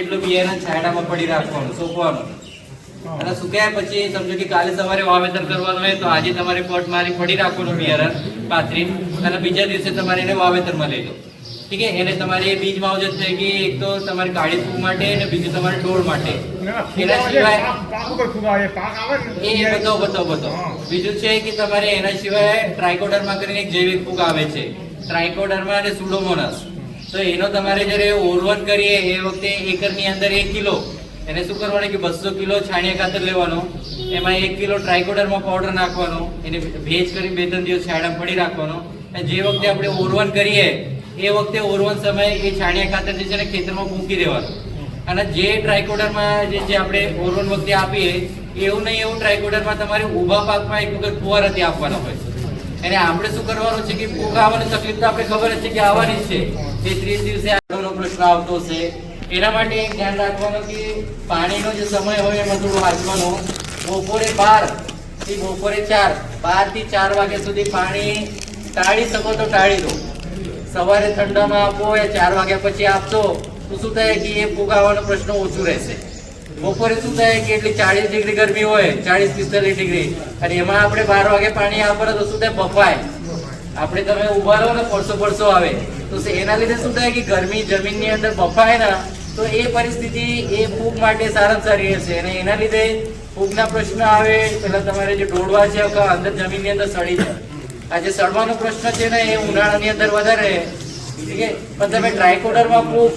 જેટલું બિયારણ છાંયડામાં પડી રાખવાનું સોંપવાનું. અને સુકાયા પછી સમજો કે કાલે સવારે વાવેતર કરવાનું હોય તો આજે તમારે પોટ મારી પડી રાખવાનું બિયારણ પાથરી અને બીજા દિવસે તમારે એને વાવેતરમાં લઈ લો. ઠીક છે? એને તમારે બીજ માવજત થઈ ગઈ એક તો તમારે કાળી ફૂગ માટે અને બીજું તમારે ઢોળ માટે. એના સિવાય એ બધો બધો બધો બીજું છે કે તમારે એના સિવાય ટ્રાયકોડરમાં કરીને એક જૈવિક ફૂગ આવે છે. ટ્રાયકોડરમાં અને સુડોમોનસ. તો એનો તમારે જ્યારે ઓરવન કરીએ એ વખતે એકરની અંદર એક કિલો. એને શું કરવાનું કે બસો કિલો છાણિયા ખાતર લેવાનો. એમાં એક કિલો ટ્રાયકોડરમાં પાવડર નાખવાનો. એને ભેજ કરી બે ત્રણ દિવસ છાંયડામાં પડી રાખવાનો. અને જે વખતે આપણે ઓરવન કરીએ, એ વખતે ઓરવન સમયે એ છાણિયા ખાતર જે છે ને ખેતરમાં મૂકી દેવાનું. અને જે ટ્રાયકોડરમાં જે આપણે ઓરવન વખતે આપીએ, એવું નહીં, એવું ટ્રાયકોડરમાં તમારે ઊભા પાકમાં એક વખત ફુવારાથી આપવાનો હોય અને આપણે શું કરવાનું છે કે ભૂખ આવવાની તકલીફ તો આપણે ખબર છે કે આવવાની છે. તે ત્રીસ દિવસે આગળનો પ્રશ્ન આવતો છે. એના માટે ધ્યાન રાખવાનું કે પાણીનો જે સમય હોય એમાં થોડું વાંચવાનો. બપોરે બારથી બપોરે ચાર. બારથી ચાર વાગ્યા સુધી પાણી ટાળી શકો તો ટાળી દો. સવારે ઠંડામાં આપો, એ ચાર વાગ્યા પછી આપશો, તો શું થાય કે એ ફુગાવાનો પ્રશ્ન ઓછું રહેશે. બપોરે શું થાય કે એટલી ચાળીસ ડિગ્રી ગરમી હોય, ચાળીસ પિસ્તાલીસ ડિગ્રી. અને એમાં આપણે બાર વાગે પાણી આપો તો શું થાય? બફાય. આપણે તમે ઊભા રહો ને પડસો પડસો આવે. તો એના લીધે શું થાય કે ગરમી જમીનની અંદર બફાય ને, તો એ પરિસ્થિતિ એ ફૂગ માટે સારામાં સારી રહેશે. અને એના લીધે ફૂગના પ્રશ્ન આવે, પેલા તમારે જે ડોડવા છે અંદર જમીનની અંદર સડી જાય. આ જે સડવાનો પ્રશ્ન છે ને, એ ઉનાળાની અંદર વધારે. ઠીક પણ તમે ટ્રાયકોડરમાં ફૂગ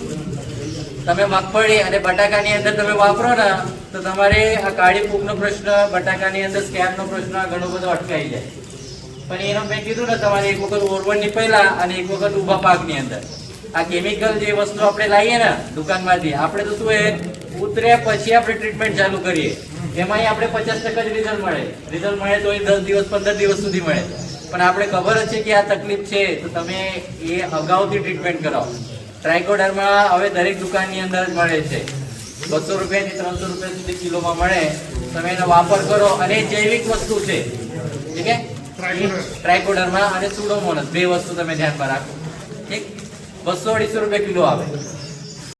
તમે મગફળી અને બટાકાની અંદર તમે વાપરો ને, તો તમારે આ કાળી ફૂગનો પ્રશ્ન, બટાકાની અંદર સ્કેમનો પ્રશ્ન ઘણો બધો અટકાઈ જાય. પણ એનો મેં કીધું ને, તમારે એક વખત ઓરવણની પહેલા અને એક વખત ઊભા પાકની અંદર. આ કેમિકલ જે વસ્તુ આપણે લાવીએ ને દુકાનમાંથી આપણે તો શું એ, ઉતર્યા પછી આપણે ટ્રીટમેન્ટ ચાલુ કરીએ. એમાંય આપણે પચાસ ટકા જ રિઝલ્ટ મળે. રિઝલ્ટ મળે તો એ દસ દિવસ, પંદર દિવસ સુધી મળે. પણ આપણે ખબર જ છે કે આ તકલીફ છે, તો તમે એ અગાઉથી ટ્રીટમેન્ટ કરાવો. ટ્રાયકોડરમાં હવે દરેક દુકાનની અંદર જ મળે છે. બસો રૂપિયાથી ત્રણસો રૂપિયા સુધી કિલોમાં મળે. તમે એનો વાપર કરો અને જૈવિક વસ્તુ છે. ઠીક છે? ટ્રાયકોડરમાં અને સુડોમોનસ બે વસ્તુ તમે ધ્યાનમાં રાખો. ઠીક? બસો અઢીસો રૂપિયા કિલો આવે.